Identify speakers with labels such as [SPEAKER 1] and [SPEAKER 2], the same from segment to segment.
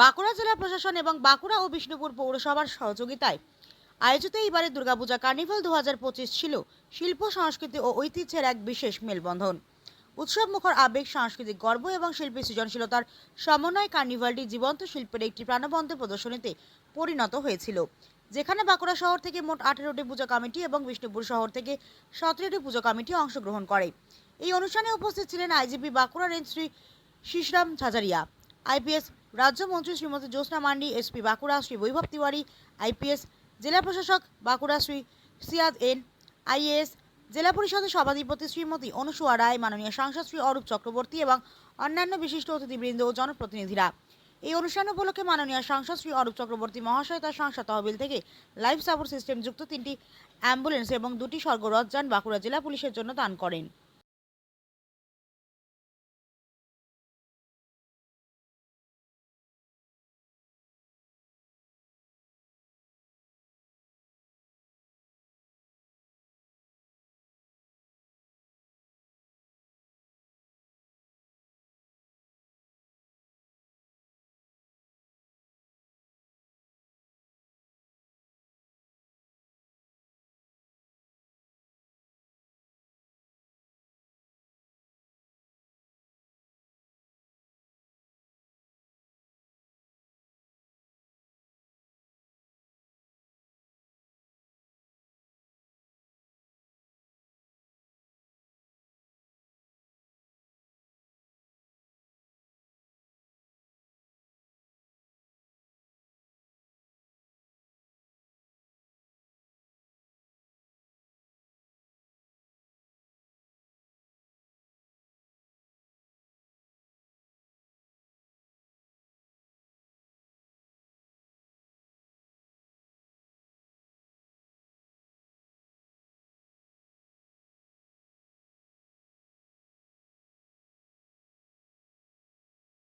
[SPEAKER 1] বাঁকুড়া জেলা প্রশাসন এবং বাঁকুড়া ও বিষ্ণুপুর পৌরসভার সহযোগিতায় আয়োজিত এইবারের দুর্গাপূজা কার্নিভাল দু হাজার পঁচিশ ছিল শিল্প, সংস্কৃতি ও ঐতিহ্যের এক বিশেষ মেলবন্ধন। উৎসব মুখর আবেগ, সাংস্কৃতিক গর্ব এবং শিল্পী সৃজনশীলতার সমন্বয় কার্নিভালটি জীবন্ত শিল্পের একটি প্রাণবন্ত প্রদর্শনীতে পরিণত হয়েছিল, যেখানে বাঁকুড়া শহর থেকে মোট আঠেরোটি পুজো কমিটি এবং বিষ্ণুপুর শহর থেকে সতেরোটি পুজো কমিটি অংশগ্রহণ করে। এই অনুষ্ঠানে উপস্থিত ছিলেন IGP Bankura range Shri Shishram Jhajharia, IPS রাজ্যমন্ত্রী Shrimati Jyotsna Mandi SP Bankura, Shri বৈভব তিওয়ারি আইপিএস জেলা প্রশাসক বাঁকুড়া, শ্রী সিয়াদ এন আইএএস জেলা পরিষদের সভাধিপতি শ্রীমতী অনুসুয়া রায়, মাননীয় সাংসদ শ্রী অরূপ চক্রবর্তী এবং অন্যান্য বিশিষ্ট অতিথিবৃন্দ ও জনপ্রতিনিধিরা। এই অনুষ্ঠান উপলক্ষে মাননীয় সাংসদ শ্রী অরূপ চক্রবর্তী মহাশয় তার সংসদ তহবিল থেকে লাইফ সাপোর্ট সিস্টেম যুক্ত তিনটি অ্যাম্বুলেন্স এবং দুটি স্বর্গরথ যান বাঁকুড়া জেলা পুলিশের জন্য দান করেন।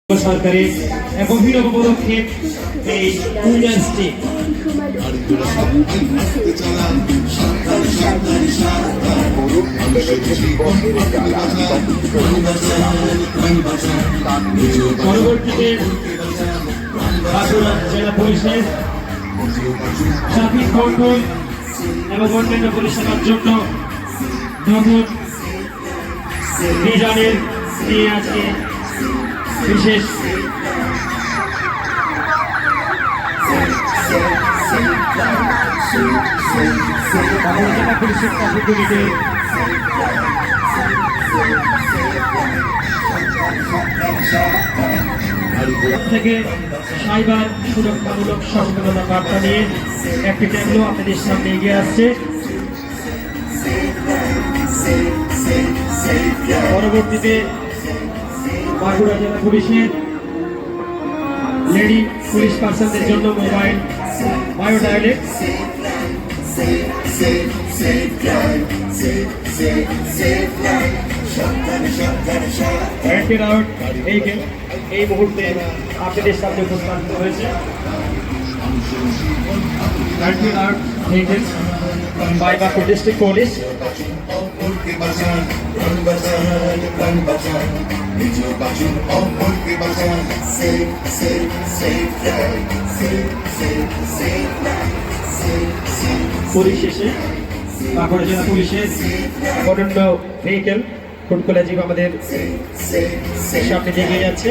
[SPEAKER 2] সরকারের অভিনব পদক্ষেপ এই উন্নয়নটি পরবর্তীতে বাঁকুড়া জেলা পুলিশের ট্রাফিক কন্ট্রোল এবং অন্যান্য পরিষেবার জন্য নতুন ডিজাইনের নিয়ে আজকে বিশেষ জেলা পুলিশের থেকে সাইবার সুরক্ষামূলক সচেতনতা বার্তা নিয়ে একটি ট্যাবলো আপনাদের সামনে এগিয়ে আসছে। পরবর্তীতে বাঁকুড়া জেলা পুলিশের লেডি পুলিশ পার্সনদের জন্য মোবাইল বায়োডায়ালেট এই এই মুহূর্তে আপনাদের সামনে উপস্থাপিত হয়েছে। এই game by Bankura district police পরিশেষে বাঁকুড়া জেলা পুলিশের অনন্য ভেহিকেল ফুটকলা জীব আমাদের সামনে এগিয়ে যাচ্ছে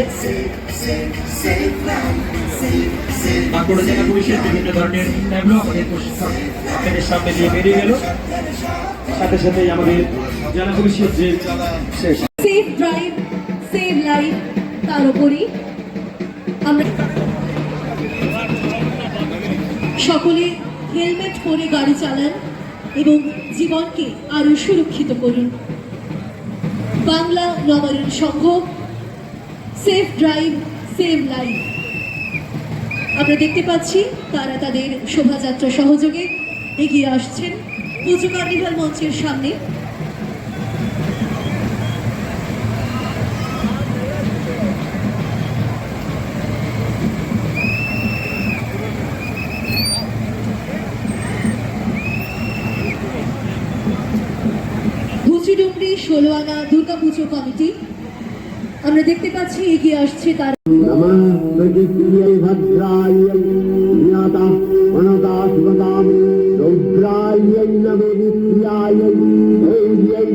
[SPEAKER 2] বাঁকুড়া জেলা পুলিশের বিভিন্ন ধরনের ট্যাবলো আমাদের আপনাদের সামনে দিয়ে বেরিয়ে গেল। সাথে সাথেই আমাদের জেলা পুলিশের যে
[SPEAKER 3] সেফ ড্রাইভ সেভ লাইফ তার উপরই সকলে হেলমেট পরে গাড়ি চালান এবং জীবনকে আরও সুরক্ষিত করুন। Bangla Nabayan Sangha safe drive save life আমরা দেখতে পাচ্ছি, তারা তাদের শোভাযাত্রা সহযোগে এগিয়ে আসছেন। পুজো কার্নিভাল মঞ্চের সামনে। কুচিডুমরি ষোলোয়ানা দুর্গা পুজো কমিটি। আমরা দেখতে পাচ্ছি এগিয়ে আসছে তার
[SPEAKER 4] রৌদ্রায় নমো
[SPEAKER 5] নিত্যায় ধৈর্যৈ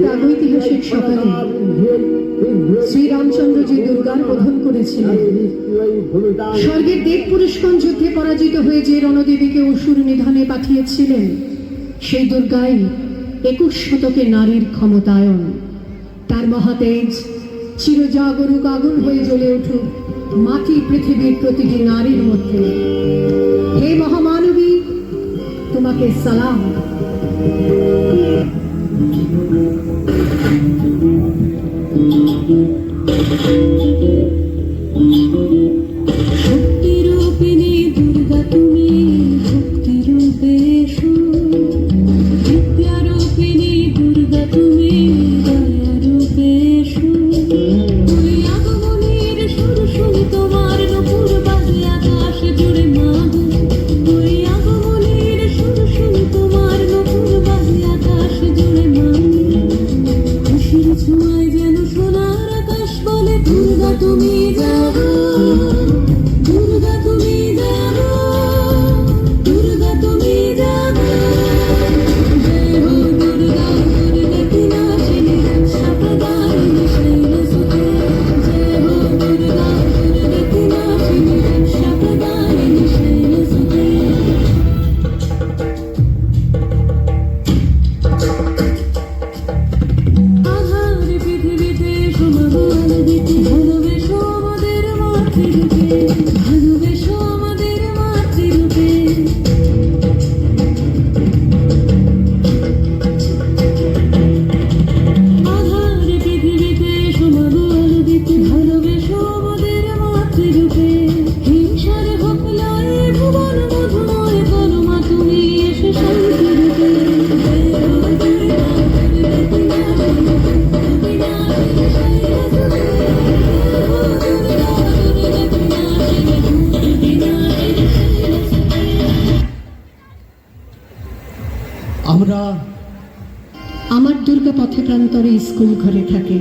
[SPEAKER 5] প্রাগৈতিহাসিক সকালে শ্রীরামচন্দ্র যে দুর্গার বোধন করেছিলেন। স্বর্গের দেব পুরুষগণ যুদ্ধে পরাজিত হয়ে যে রণদেবীকে অসুর নিধনে পাঠিয়েছিলেন, সেই দুর্গাই একুশ শতকে নারীর ক্ষমতায়ন। তার মহাতেজ চিরজাগরুক আগুন হয়ে জ্বলে উঠুক মাটি পৃথিবীর প্রতিটি নারীর মধ্যে। হে মহামানবী, তোমাকে সালাম। প্রান্তরে স্কুল ঘরে থাকে।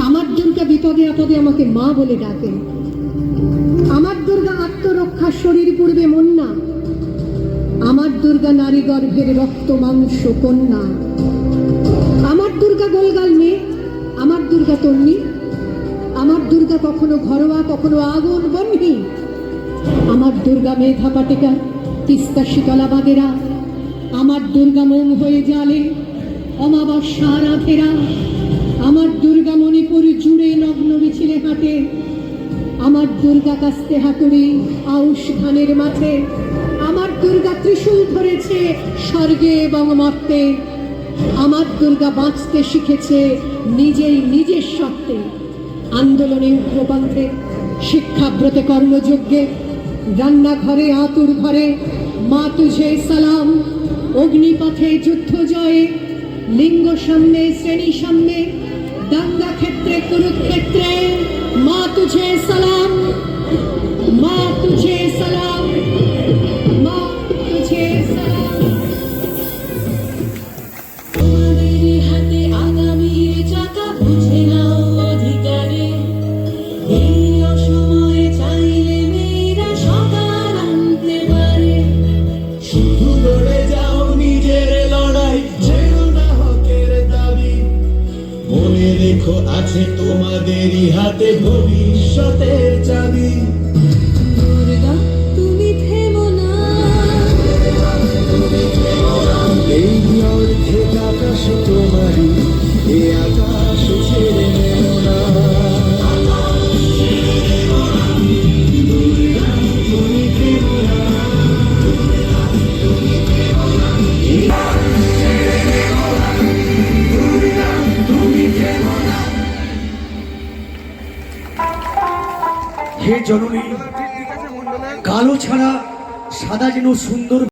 [SPEAKER 5] আমার দুর্গা বিপদে আপদে আমাকে মা বলে ডাকে। আমার দুর্গা আত্মরক্ষা শরীর পূর্বে মন্না। আমার দুর্গা নারী গর্ভের রক্ত মাংস কন্যা। আমার দুর্গা গোলগাল মেয়ে। আমার দুর্গা তন্নি। আমার দুর্গা কখনো ঘরোয়া, কখনো আগুন বন্যী আমার দুর্গা মেধা পাটিকা, তিস্তা শীতলা বাগেরা। আমার দুর্গা মোম হয়ে জালে। অমাবস্যা রাধেরা, আমার দুর্গা মণিপুর জুড়ে নগ্ন মিছিলে হাঁটে, আমার দুর্গা কাস্তে হাতুড়ি আউশ ধানের মাঠে, আমার দুর্গা ত্রিশূল ধরেছে স্বর্গে এবং মর্তে, আমার দুর্গা বাঁচতে শিখেছে নিজেই নিজের সত্ত্বে আন্দোলনে উগ্রপন্থে, শিক্ষাব্রতে কর্মযজ্ঞে, রান্নাঘরে আতুর ঘরে, মা তুঝে সালাম, অগ্নিপথে যুদ্ধ জয়ে লিঙ্গ সামনে শ্রেণি সামনে দাঙ্গা ক্ষেত্রে কুরুক্ষেত্রে মা তুঝে সালাম মা তুঝে সালাম।
[SPEAKER 4] ভবিষ্যতের চাবি।
[SPEAKER 6] দুর্গা তুমি থেমো না।
[SPEAKER 4] এই অর্ধেক আকাশ তোমারই এ আকাশ ছেড়ে
[SPEAKER 2] জননী। কালো ছাড়া সাদা যেন সুন্দর